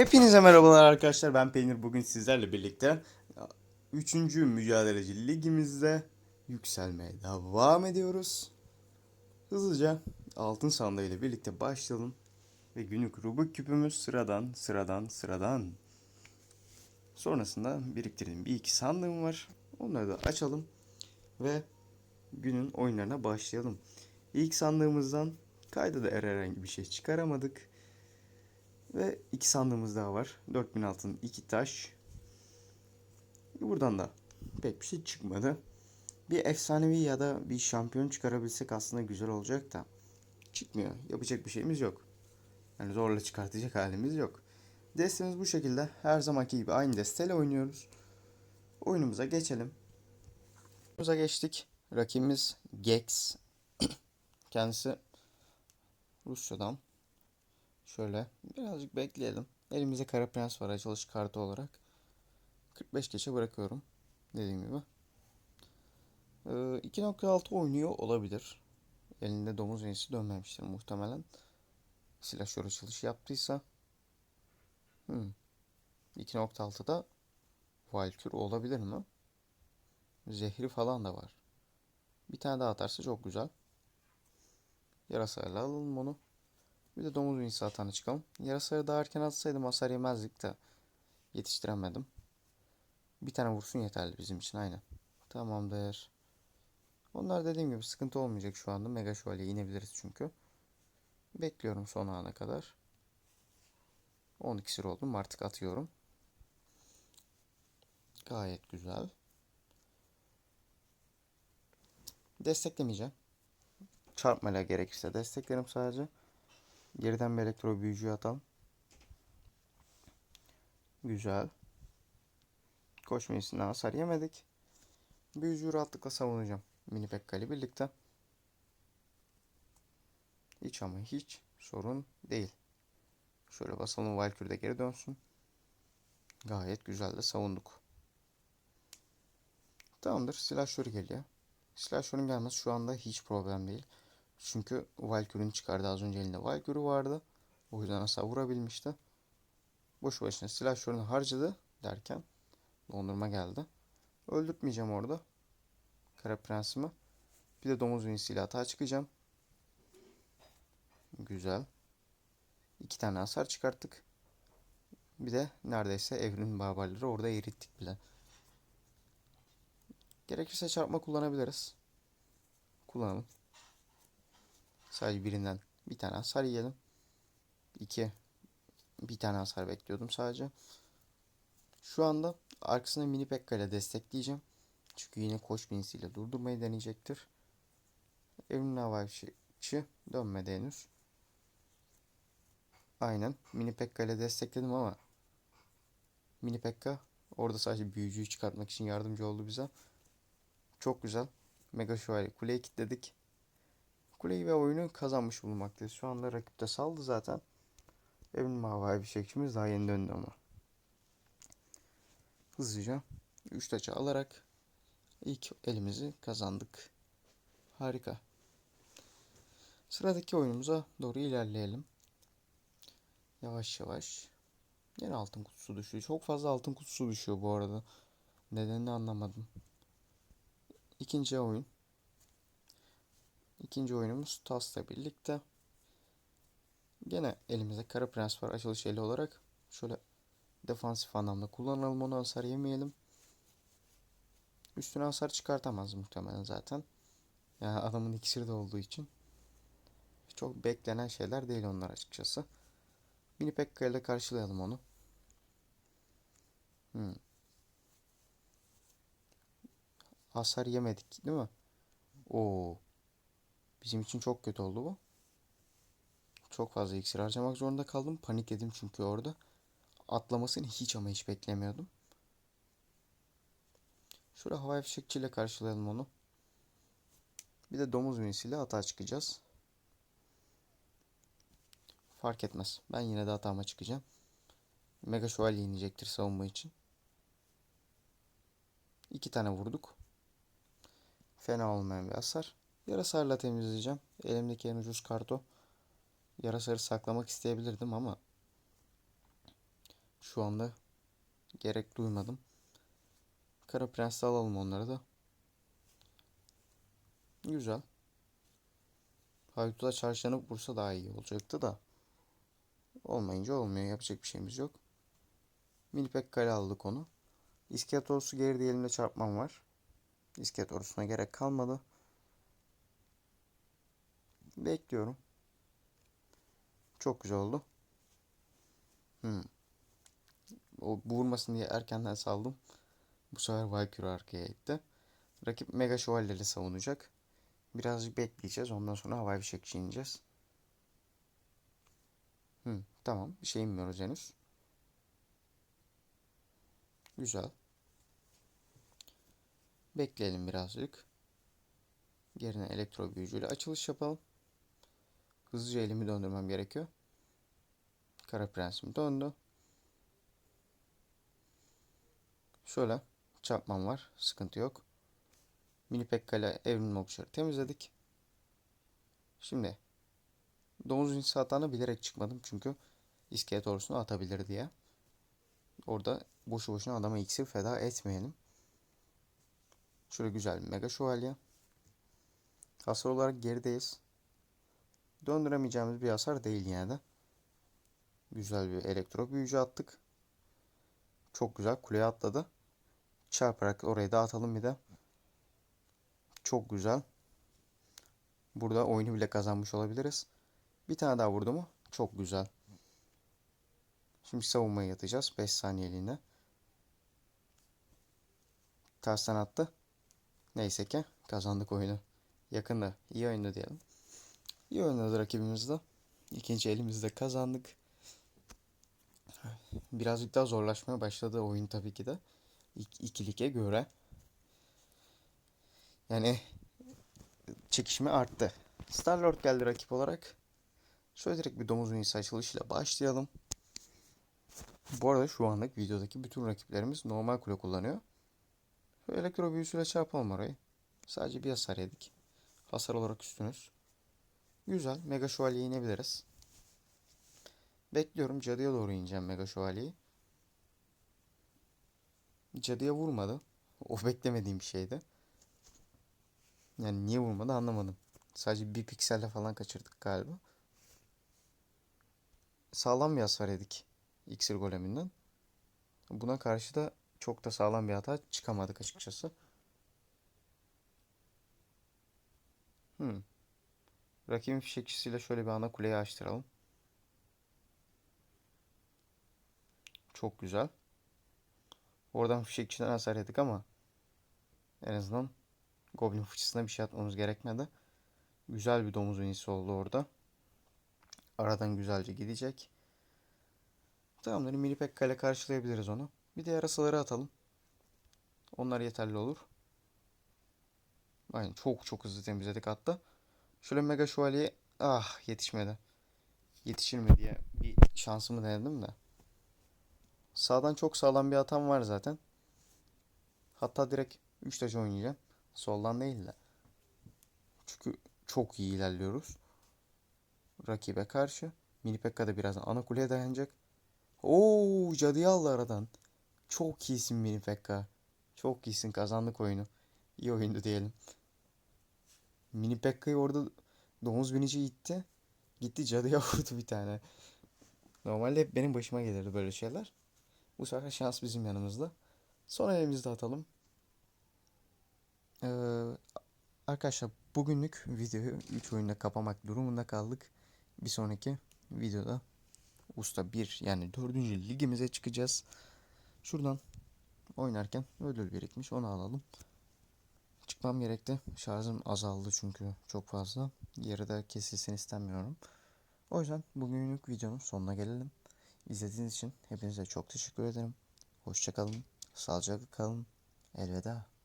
Hepinize merhabalar arkadaşlar. Ben Peynir. Bugün sizlerle birlikte 3. mücadeleci ligimizde yükselmeye devam ediyoruz. Hızlıca altın sandığı ile birlikte başlayalım. Ve günlük Rubik küpümüz sıradan sıradan sıradan. Sonrasında biriktirdiğim bir iki sandığım var. Onları da açalım. Ve günün oyunlarına başlayalım. İlk sandığımızdan kayda da herhangi bir şey çıkaramadık. Ve iki sandığımız daha var. 4000 altın iki taş. Buradan da pek bir şey çıkmadı. Bir efsanevi ya da bir şampiyon çıkarabilsek aslında güzel olacak da. Çıkmıyor. Yapacak bir şeyimiz yok. Yani zorla çıkartacak halimiz yok. Destemiz bu şekilde. Her zamanki gibi aynı desteyle oynuyoruz. Oyunumuza geçelim. Oyunumuza geçtik. Rakibimiz Gex. Kendisi Rusya'dan. Şöyle birazcık bekleyelim. Elimizde Kara Prens var açılış kartı olarak. 45 geçe bırakıyorum. Dediğim gibi. Ee, 2.6 oynuyor olabilir. Elinde domuz enisi dönmemiştir muhtemelen. Silahşör açılış yaptıysa. Hmm. 2.6'da Valkür olabilir mi? Zehri falan da var. Bir tane daha atarsa çok güzel. Yarasayla alalım onu. Bir de domuz vinsi atağına çıkalım. Yarasayı daha erken atsaydım hasar yemezdik de yetiştiremedim. Bir tane vursun yeterli bizim için aynen. Tamamdır. Onlar dediğim gibi sıkıntı olmayacak şu anda. Mega şövalye inebiliriz çünkü. Bekliyorum son ana kadar. 10 iksir oldum artık atıyorum. Gayet güzel. Desteklemeyeceğim. Çarpmayla gerekirse desteklerim sadece. Geriden bir elektro büyücü atalım. Güzel. Koşma izinden hasar yemedik. Büyücüyü rahatlıkla savunacağım. Mini Pekka ile birlikte. Hiç ama hiç sorun değil. Şöyle basalım Valkyrie de geri dönsün. Gayet güzel de savunduk. Tamamdır. Silahşörü geliyor. Silahşörün gelmesi şu anda hiç problem değil. Çünkü Valkyrie'nin çıkardı az önce elinde Valkyrie vardı. O yüzden hasar vurabilmişti. Boş başına silah şörünü harcadı derken dondurma geldi. Öldürtmeyeceğim orada. Kara prensimi. Bir de domuz ünisiyle hata çıkacağım. Güzel. İki tane hasar çıkarttık. Bir de neredeyse evrim barbarları orada erittik bile. Gerekirse çarpma kullanabiliriz. Kullanalım. Sadece birinden bir tane hasar yiyelim. İki. Bir tane hasar bekliyordum sadece. Şu anda arkasına mini pekka ile destekleyeceğim. Çünkü yine koç binisiyle durdurmayı deneyecektir. Havai fişekçi dönmedi henüz. Aynen. Mini pekka ile destekledim ama mini pekka orada sadece büyücüyü çıkartmak için yardımcı oldu bize. Çok güzel. Mega şövalye kuleyi kilitledik. Kuleyi ve oyunu kazanmış bulunmaktayız. Şu anda rakip de saldı zaten. Evin havai bir şeklimiz daha yeni döndü ama. Hızlıca 3 taçı alarak ilk elimizi kazandık. Harika. Sıradaki oyunumuza doğru ilerleyelim. Yavaş yavaş. Yine altın kutusu düşüyor. Çok fazla altın kutusu düşüyor bu arada. Nedenini anlamadım. İkinci oyun. İkinci oyunumuz Tas'la birlikte. Gene elimizde Kara Prens var açılış eli olarak. Şöyle defansif anlamda kullanalım onu hasar yemeyelim. Üstüne hasar çıkartamaz muhtemelen zaten. Yani adamın iksiri de olduğu için. Çok beklenen şeyler değil onlar açıkçası. Mini Pekka ile karşılayalım onu. Hmm. Hasar yemedik değil mi? Oo. Bizim için çok kötü oldu bu. Çok fazla iksir harcamak zorunda kaldım. Panikledim çünkü orada. Atlamasını hiç ama hiç beklemiyordum. Şurada havai fişekçiyle karşılayalım onu. Bir de domuz minisiyle hata çıkacağız. Fark etmez. Ben yine de hatama çıkacağım. Mega şövalye inecektir savunma için. İki tane vurduk. Fena olmayan bir hasar. Yarasarla temizleyeceğim. Elimdeki en ucuz karto. Yarasarı saklamak isteyebilirdim ama şu anda gerek duymadım. Kara Prens'i alalım onları da. Güzel. Haydut'a çarşlanıp vursa daha iyi olacaktı da. Olmayınca olmuyor. Yapacak bir şeyimiz yok. Milipek kale aldık onu. İskelet ordusu geride elimde çarpmam var. İskelet ordusuna gerek kalmadı. Bekliyorum. Çok güzel oldu. Hmm. O vurmasın diye erkenden saldım. Bu sefer Valkyrie arkaya gitti. Rakip Mega Şövalye'yle savunacak. Birazcık bekleyeceğiz. Ondan sonra havai fişekçi ineceğiz. Hmm, tamam. Bir şey inmiyoruz henüz. Güzel. Bekleyelim birazcık. Yerine elektro büyücüyle açılış yapalım. Hızlıca elimi döndürmem gerekiyor. Kara Prensim döndü. Şöyle çarpmam var. Sıkıntı yok. Mini Pekka'yla evrim okçuları temizledik. Şimdi domuz inşaatlarına bilerek çıkmadım çünkü iskelet ordusunu atabilir diye. Orada boşu boşuna adama iksir feda etmeyelim. Şöyle güzel bir mega şövalye. Hasar olarak gerideyiz. Döndüremeyeceğimiz bir hasar değil yine de. Güzel bir elektro büyücü attık. Çok güzel kuleye atladı. Çarparak orayı dağıtalım bir de. Çok güzel. Burada oyunu bile kazanmış olabiliriz. Bir tane daha vurdu mu? Çok güzel. Şimdi savunmaya yatacağız. 5 saniyeliğine. Tersten attı. Neyse ki kazandık oyunu. Yakında. iyi oynadı diyelim. İyi oynadı rakibimiz de. İkinci elimizde kazandık. Birazcık daha zorlaşmaya başladı oyun tabii ki de. İk ikilike göre. Yani çekişme arttı. Starlord geldi rakip olarak. Şöyle direkt bir domuz ünisi açılışıyla başlayalım. Bu arada şu anlık videodaki bütün rakiplerimiz normal kule kullanıyor. Şöyle elektro büyüsüyle çarpalım orayı. Sadece bir hasar yedik. Hasar olarak üstünüz. Güzel. Mega şövalye inebiliriz. Bekliyorum. Cadıya doğru ineceğim Mega şövalyeyi. Cadıya vurmadı. O beklemediğim bir şeydi. Yani niye vurmadı anlamadım. Sadece bir pikselle falan kaçırdık galiba. Sağlam bir hasar yedik. İksir goleminden. Buna karşı da çok da sağlam bir hata çıkamadık açıkçası. Hmm. Rakibin fişekçisiyle şöyle bir ana kuleyi açtıralım. Çok güzel. Oradan fişekçiden hasar yedik ama en azından Goblin fıçısına bir şey atmamız gerekmedi. Güzel bir domuz ünisi oldu orada. Aradan güzelce gidecek. Tamamdır. Mini Pekka ile karşılayabiliriz onu. Bir de yarasaları atalım. Onlar yeterli olur. Aynen çok çok hızlı temizledik hatta. Şöyle Mega Şövalye ah yetişmedi. Yetişir mi diye bir şansımı denedim de. Sağdan çok sağlam bir atam var zaten. Hatta direkt 3 taş oynayacağım. Soldan değil de. Çünkü çok iyi ilerliyoruz. Rakibe karşı. Mini Pekka da birazdan ana kuleye dayanacak. Oo cadıyı aldı aradan. Çok iyisin Mini Pekka. Çok iyisin kazandık oyunu. İyi oyundu diyelim. Mini Pekka'yı orada domuz binici gitti. Gitti cadıya vurdu bir tane. Normalde hep benim başıma gelirdi böyle şeyler. Bu sefer şans bizim yanımızda. Son elimizde atalım. Ee, arkadaşlar bugünlük videoyu 3 oyunda kapamak durumunda kaldık. Bir sonraki videoda Usta 1 yani 4. ligimize çıkacağız. Şuradan oynarken ödül birikmiş onu alalım. Çıkmam gerekti. Şarjım azaldı çünkü çok fazla. Yarıda kesilsin istemiyorum. O yüzden bugünlük videonun sonuna gelelim. İzlediğiniz için hepinize çok teşekkür ederim. Hoşçakalın. Sağlıcakla kalın. Elveda.